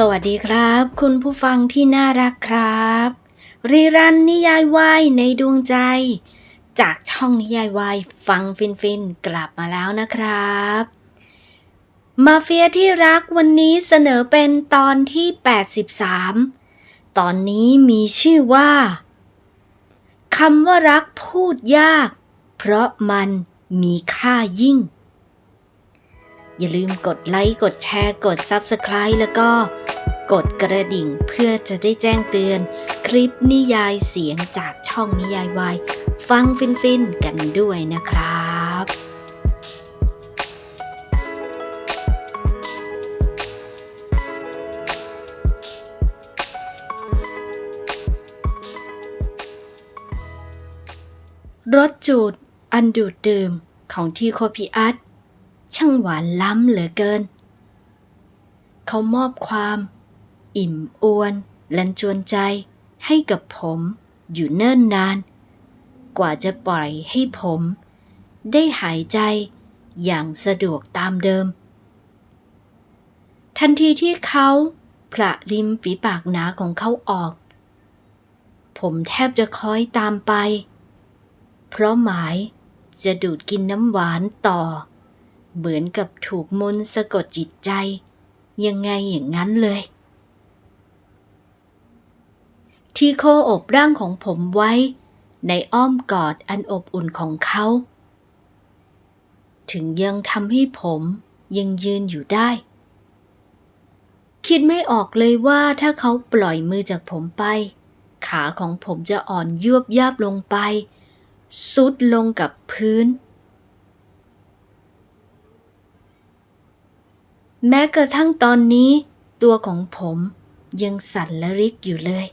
สวัสดีครับ คุณผู้ฟังที่น่ารักครับ รีรันนิยายวายในดวงใจ จากช่องนิยายวายฟังฟินฟินกลับมาแล้วนะครับ มาเฟียที่รักวันนี้เสนอเป็นตอนที่ 83 ตอนนี้มีชื่อว่าคำว่ารักพูดยาก เพราะมันมีค่ายิ่ง อย่าลืมกดไลค์กดแชร์กด Subscribe แล้วก็ กดกระดิ่งเพื่อจะได้แจ้งเตือน คลิปนิยายเสียงจากช่องนิยายวายฟังฟินๆกันด้วยนะครับรสจูดอันดูดดื่มของที่โคพิอัต ช่างหวานล้ำเหลือเกิน เขามอบความ อิ่มอวนลันจวนใจให้กับผมอยู่เนิ่นนาน กว่าจะปล่อยให้ผม ได้หายใจอย่างสะดวกตามเดิม ทันทีที่เขาพระริมฝีปากหนาของเขาออก ผมแทบจะคอยตามไป เพราะหมายจะดูดกินน้ำหวานต่อ เหมือนกับถูกมนสะกดจิตใจ ยังไงอย่างนั้นเลย ที่โคอบร่างของผมไว้ ในอ้อมกอดอันอบอุ่นของเขา ถึงยังทำให้ผมยังยืนอยู่ได้ คิดไม่ออกเลยว่าถ้าเขาปล่อยมือจากผมไป ขาของผมจะอ่อนยวบยาบลงไป สุดลงกับพื้น แม้กระทั่งตอนนี้ ตัวของผมยังสั่นและริกอยู่เลย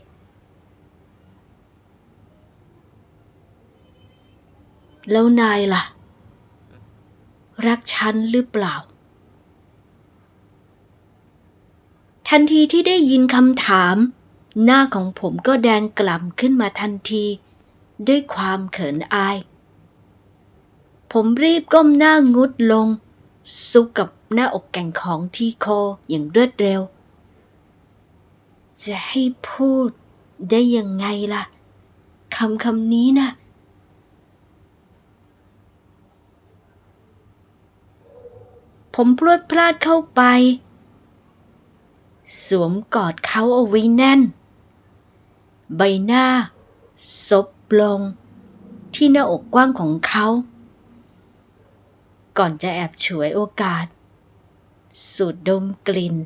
แล้วนายล่ะ รักฉันหรือเปล่า ทันทีที่ได้ยินคำถาม หน้าของผมก็แดงกล่ำขึ้นมาทันที ด้วยความเขินอาย ผมรีบก้มหน้างุดลง ซุกกับ หน้าอกแก่งของที่คออย่างรวดเร็ว จะให้พูดได้ยังไงล่ะคำคำนี้นะผมพรวดพลาดเข้าไป สวมกอดเขาเอาไว้แน่น ใบหน้าซบลง ที่หน้าอกกว้างของเขา ก่อนจะแอบฉวยโอกาส สูดดมกลิ่น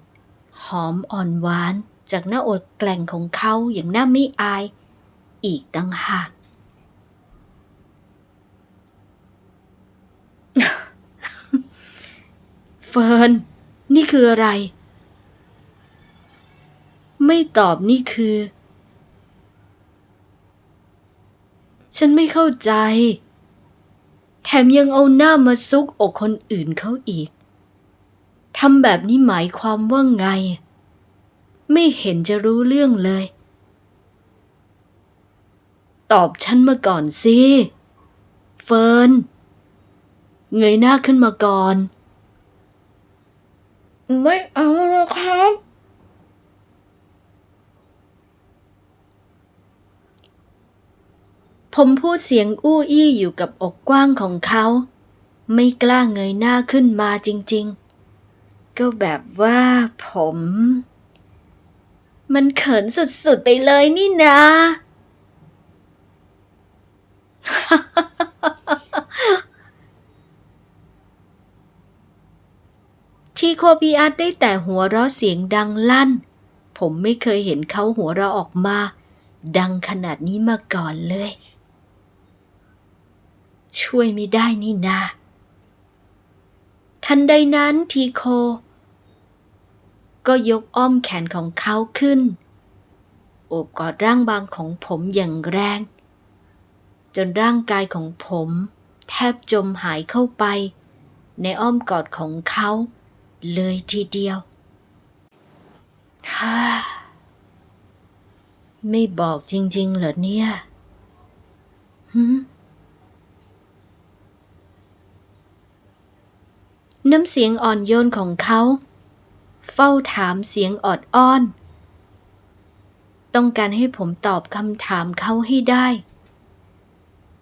หอมอ่อนหวานจากหน้าอกแกล่งของเขาอย่างน่าไม่อาย อีกตั้งหาก เฟิร์น นี่คืออะไร ไม่ตอบนี่คือ ฉันไม่เข้าใจ แถมยังเอาหน้ามาซุกอกคนอื่นเขาอีก ทำแบบนี้หมายความว่าไง ไม่เห็นจะรู้เรื่องเลย ตอบฉันมาก่อนสิ เฟิร์น เงยหน้าขึ้นมาก่อน ไม่เอาแล้วครับ ผมพูดเสียงอู้อี้อยู่กับอกกว้างของเขา ไม่กล้าเงยหน้าขึ้นมาจริง ๆ ก็แบบว่าผม มันเขินสุดๆไปเลยนี่นะ ที่โคบีอาร์ได้แต่หัวเราะเสียงดังลั่น ผมไม่เคยเห็นเขาหัวเราะออกมา ดังขนาดนี้มาก่อนเลย ช่วยไม่ได้นี่นาทันใดนั้นทีโค ก็ยกอ้อมแขนของเขาขึ้น โอบกอดร่างบางของผมอย่างแรง จนร่างกายของผม แทบจมหายเข้าไป ในอ้อมกอดของเขาเลยทีเดียวฮ่าไม่บอกจริง ๆ เหรอเนี่ยหืมน้ำเสียงอ่อนโยนของเขา เฝ้าถามเสียงออดอ้อน ต้องการให้ผมตอบคำถามเขาให้ได้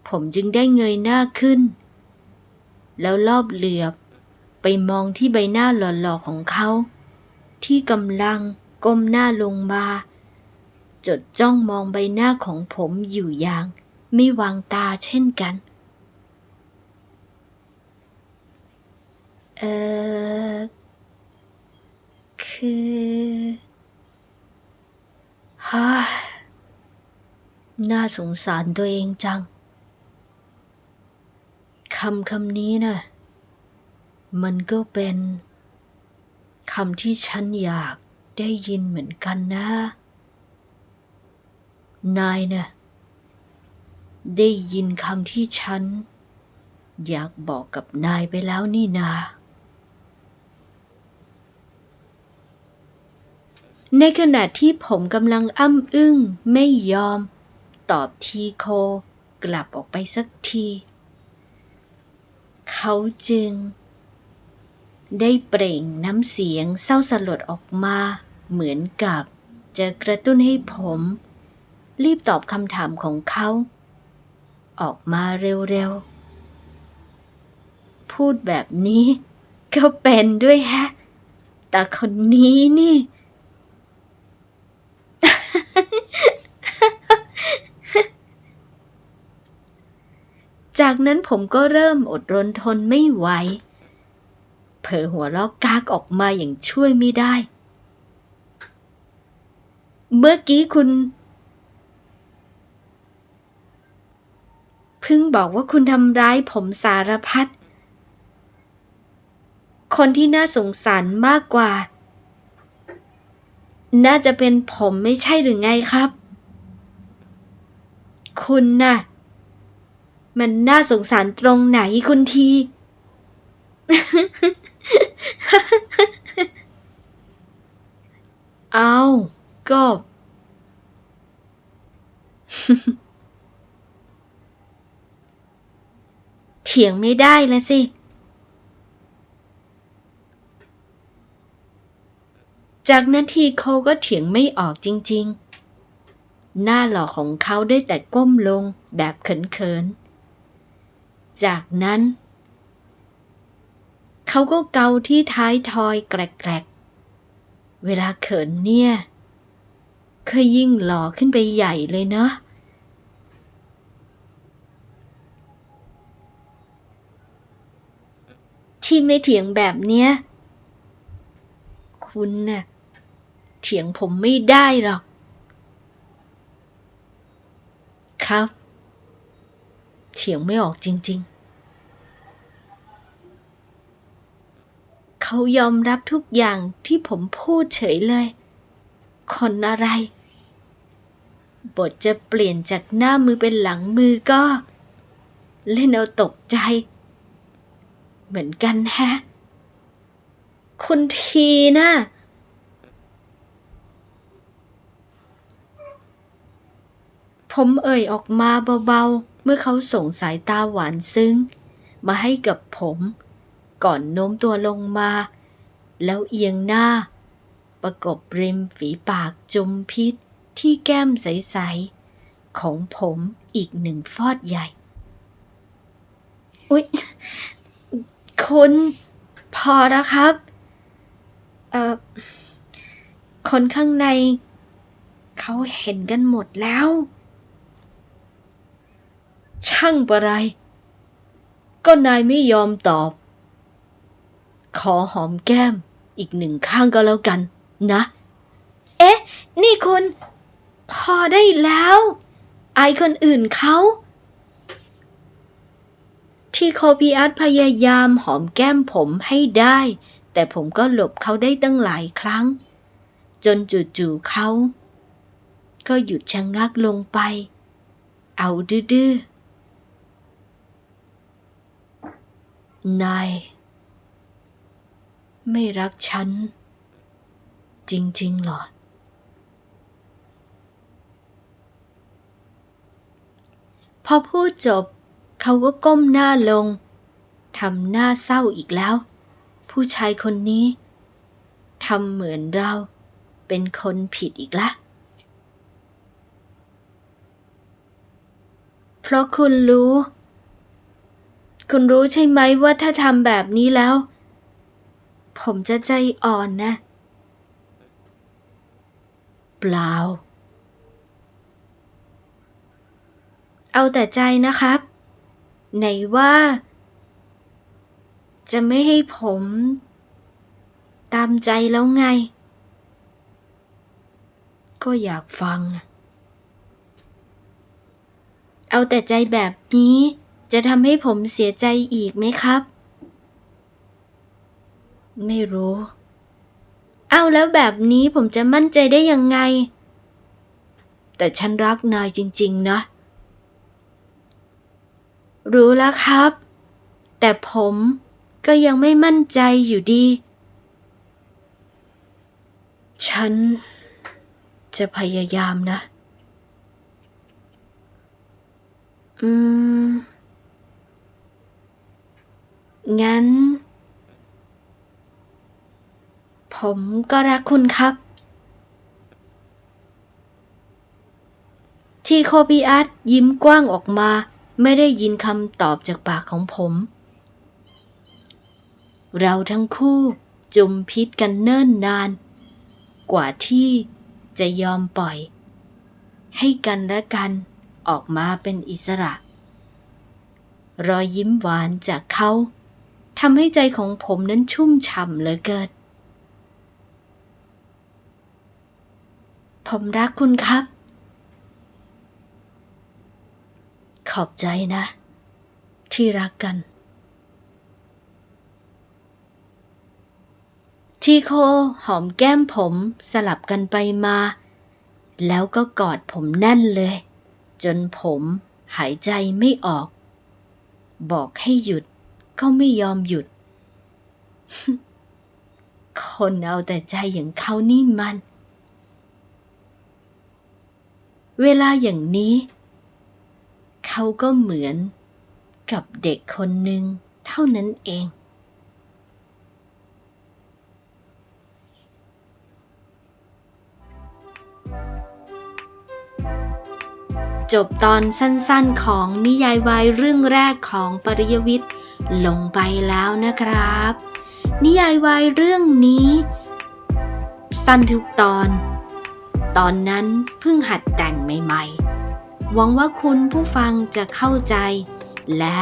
ผมจึงได้เงยหน้าขึ้น แล้วรอบเหลือบไปมองที่ใบหน้าหล่อๆของเขา ที่กำลังก้มหน้าลงมา จดจ้องมองใบหน้าของผมอยู่อย่าง ไม่วางตาเช่นกัน เออ คือฮ่าน่าสงสารตัวเองจัง คำคำนี้นะ่ะ มันก็เป็นคำที่ฉันอยากได้ยินเหมือนกันนะ นายนะ่ะ ได้ยินคำที่ฉัน อยากบอกกับนายไปแล้วนี่นา ในขณะที่ผมกำลังอ้ำอึ้งไม่ยอม ตอบทีโค กลับออกไปสักที เขาจึง ได้เปล่งน้ำเสียงเศร้าสลดออกมา เหมือนกับจะกระตุ้นให้ผม รีบตอบคำถามของเขา ออกมาเร็วๆ พูดแบบนี้ ก็เป็นด้วยแฮะ แต่คนนี้นี่ จากนั้นผมก็เริ่มอดรนทนไม่ไหว เผลอหัวลอกกากออกมาอย่างช่วยไม่ได้ เมื่อกี้คุณเพิ่งบอกว่าคุณทำร้ายผมสารพัด คนที่น่าสงสารมากกว่า น่าจะเป็นผมไม่ใช่หรือไงครับ คุณน่ะ มันน่าสงสารตรงไหนคุณที เอาก็ เถียงไม่ได้ละสิ จากนั้นทีเขาก็เถียงไม่ออกจริง ๆ หน้าหล่อของเขาได้แต่ก้มลงแบบเขินๆ จากนั้น เขาก็เกาที่ท้ายทอยแกรกๆ เวลาเขินเนี่ยเคยยิ่งหล่อขึ้นไปใหญ่เลยเนาะที่ไม่เถียงแบบเนี้ย คุณน่ะ เถียงผมไม่ได้หรอก ครับ เถียงไม่ออกจริง ๆ เขายอมรับทุกอย่างที่ผมพูดเฉยเลย คนอะไร บทจะเปลี่ยนจากหน้ามือเป็นหลังมือก็ เล่นเอาตกใจ เหมือนกันแฮะ คุณทีน่ะผมเอ่ยออกมาเบาๆ เมื่อเขาส่งสายตาหวานซึ้ง มาให้กับผม ก่อนโน้มตัวลงมา แล้วเอียงหน้า ประกบริมฝีปากจมพิษที่แก้มใส ๆ ของผมอีกหนึ่งฟอดใหญ่ อุ๊ยคุณพอแล้วครับ เอ่อ คนข้างใน เขาเห็นกันหมดแล้ว ช่างประไร ก็นายไม่ยอมตอบ ขอหอมแก้มอีกหนึ่งข้างก็แล้วกัน นะ เอ๊ะ นี่คุณ พอได้แล้ว ไอคนอื่นเขาที่โคพีอาร์ตพยายามหอมแก้มผมให้ได้ แต่ผมก็หลบเขาได้ตั้งหลายครั้ง จนจู่ๆเขา ก็หยุดชะงงักลงไป เอาดื้อๆ นาย ไม่รักฉัน จริง ๆ หรอ พอพูดจบ เขาก็ก้มหน้าลง ทำหน้าเศร้าอีกแล้ว ผู้ชายคนนี้ทำเหมือนเราเป็นคนผิดอีกละ เพราะคุณรู้ คุณรู้ใช่ไหมว่าถ้าทำแบบนี้แล้ว ผมจะใจอ่อนนะ เปล่า เอาแต่ใจนะครับ ไหนว่า จะไม่ให้ผม ตามใจแล้วไง ก็อยากฟัง เอาแต่ใจแบบนี้ จะทำให้ผมเสียใจอีกไหมครับ ไม่รู้ เอาแล้วแบบนี้ผมจะมั่นใจได้ยังไง แต่ฉันรักนายจริง ๆ นะ รู้แล้วครับ แต่ผมก็ยังไม่มั่นใจอยู่ดี ฉันจะพยายามนะ อืม งั้น ผมก็รักคุณครับ ที่โคบิอัสยิ้มกว้างออกมา ไม่ได้ยินคำตอบจากปากของผม เราทั้งคู่จมพิษกันเนิ่นนาน กว่าที่จะยอมปล่อย ให้กันและกันออกมาเป็นอิสระ รอยยิ้มหวานจากเขาทำให้ใจของผมนั้นชุ่มฉ่ำเหลือเกิน ผมรักคุณครับ ขอบใจนะ ที่รักกัน ที่โคหอมแก้มผมสลับกันไปมา แล้วก็กอดผมแน่นเลย จนผมหายใจไม่ออก บอกให้หยุดก็ไม่ยอมหยุด คนเอาแต่ใจอย่างเขานี่มัน เวลาอย่างนี้ เขาก็เหมือนกับเด็กคนหนึ่งเท่านั้นเอง จบตอนสั้นๆของนิยายวายเรื่องแรกของปริยวิทย์ลงไปแล้วนะครับ นิยายวายเรื่องนี้ สั้นทุกตอน ตอนนั้นเพิ่งหัดแต่งใหม่ๆ หวังว่าคุณผู้ฟังจะเข้าใจ และ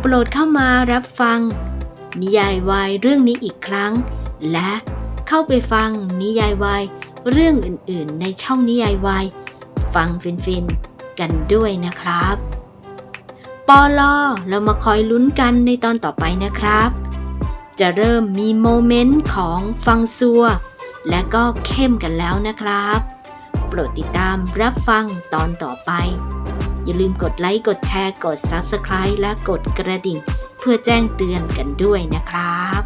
โปรดเข้ามารับฟัง นิยายวายเรื่องนี้อีกครั้ง และเข้าไปฟังนิยายวายเรื่องอื่นๆ ในช่องนิยายวายฟังฟินๆ กันด้วยนะครับปอลอเรามาคอยลุ้นกันในตอนต่อไปนะครับ จะเริ่มมีโมเมนต์ของฟังซัว และก็เข้มกันแล้วนะครับ โปรดติดตามรับฟังตอนต่อไป อย่าลืมกดไลค์ กดแชร์ กด Subscribe และกดกระดิ่ง เพื่อแจ้งเตือนกันด้วยนะครับ